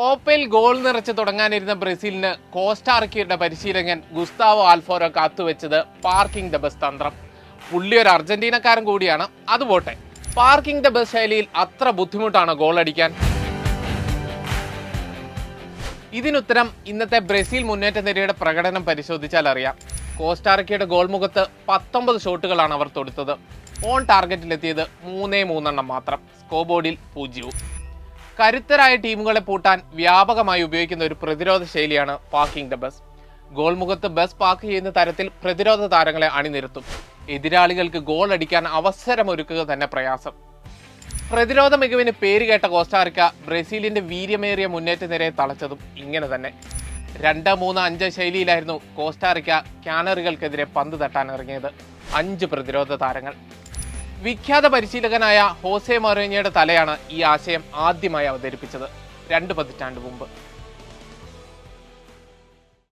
കോപ്പയിൽ goal നിറച്ച് തുടങ്ങാനിരുന്ന ബ്രസീലിന് കോസ്റ്റാർക്കിയുടെ പരിശീലകൻ ഗുസ്താവോ ആൽഫോറോ കാത്തുവെച്ചത് പാർക്കിംഗ് ദ ബസ് തന്ത്രം. പുള്ളി ഒരു അർജന്റീനക്കാരൻ കൂടിയാണ്. അത് പോട്ടെ. പാർക്കിംഗ് ദ ബസ് ശൈലിയിൽ അത്ര ബുദ്ധിമുട്ടാണ് ഗോൾ അടിക്കാൻ? ഇതിനുത്തരം ഇന്നത്തെ ബ്രസീൽ മുന്നേറ്റ നിരയുടെ പ്രകടനം പരിശോധിച്ചാൽ അറിയാം. കോസ്റ്റാർക്കിയുടെ ഗോൾ മുഖത്ത് പത്തൊമ്പത് ഷോട്ടുകളാണ് അവർ തൊടുത്തത്. ഓൺ ടാർഗറ്റിലെത്തിയത് മൂന്നേ മൂന്നെണ്ണം മാത്രം. സ്കോ ബോർഡിൽ പൂജ്യവും. കരുത്തരായ ടീമുകളെ പൂട്ടാൻ വ്യാപകമായി ഉപയോഗിക്കുന്ന ഒരു പ്രതിരോധ ശൈലിയാണ് പാർക്കിംഗ് ദ ബസ്. ഗോൾമുഖത്ത് ബസ് പാർക്ക് ചെയ്യുന്ന തരത്തിൽ പ്രതിരോധ താരങ്ങളെ അണിനിരത്തും. എതിരാളികൾക്ക് ഗോൾ അടിക്കാൻ അവസരമൊരുക്കുക തന്നെ പ്രയാസം. പ്രതിരോധ മികവിന് പേരുകേട്ട കോസ്റ്റാറിക്ക ബ്രസീലിന്റെ വീര്യമേറിയ മുന്നേറ്റ നിരയെ തളച്ചതും ഇങ്ങനെ തന്നെ. രണ്ട് മൂന്ന് അഞ്ച് ശൈലിയിലായിരുന്നു കോസ്റ്റാറിക്ക ക്യാനറുകൾക്കെതിരെ പന്ത് തട്ടാൻ ഇറങ്ങിയത്. അഞ്ച് പ്രതിരോധ താരങ്ങൾ. വിഖ്യാത പരിശീലകനായ ഹോസെ മൊറേഞ്ഞയുടെ തലയാണ് ഈ ആശയം ആദ്യമായി അവതരിപ്പിച്ചത്. രണ്ട് പതിറ്റാണ്ട് മുമ്പ്.